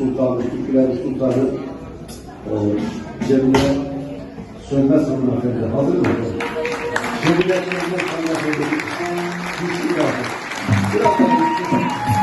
Sultanı, Türküler Sultanı e, Cemile Sönmez Hanım Efendi. Hazır mı? Cemile Sönmez Hanım Efendi. Biraz da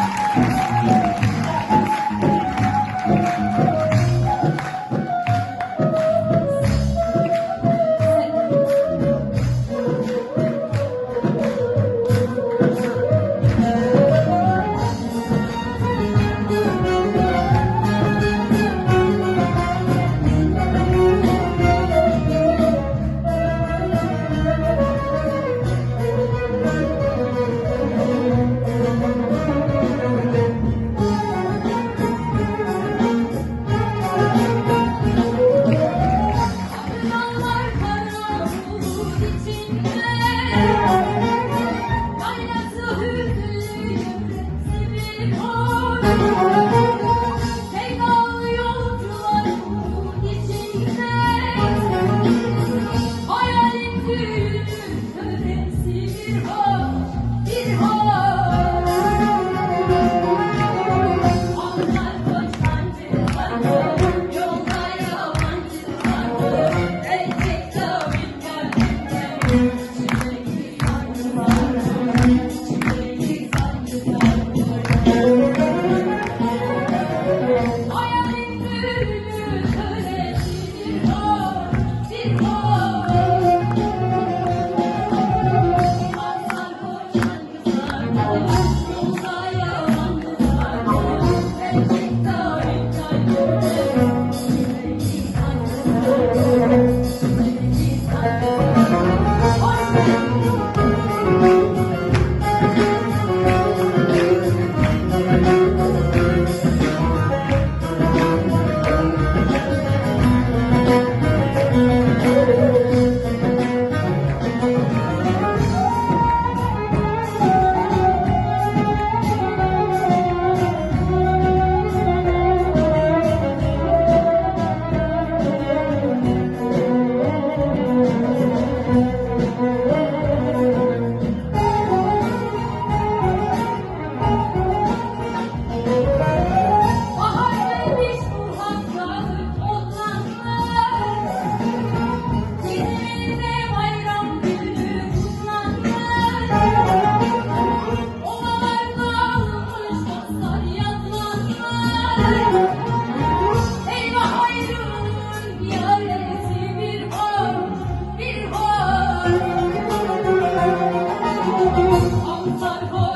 Sponsor